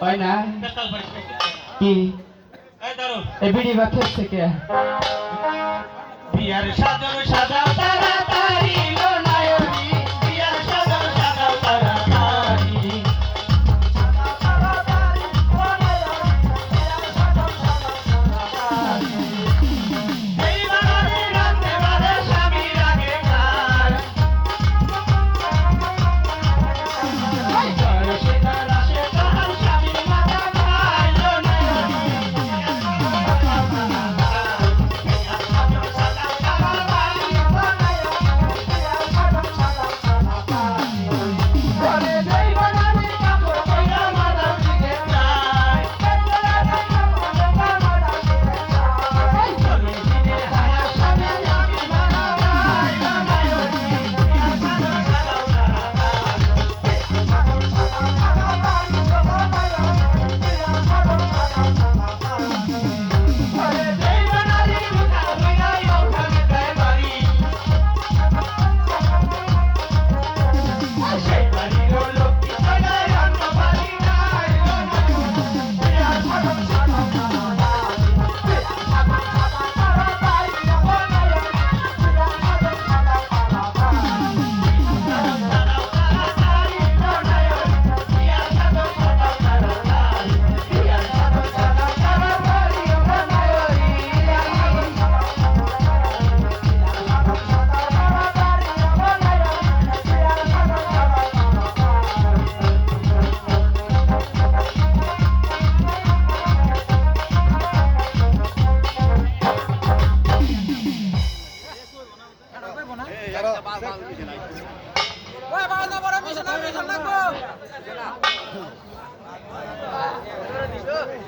হয় না? কি? এই বিড়ি বা খেত থেকে বিয়ার সাজানো সাজা তারা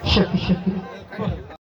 Şaka şaka.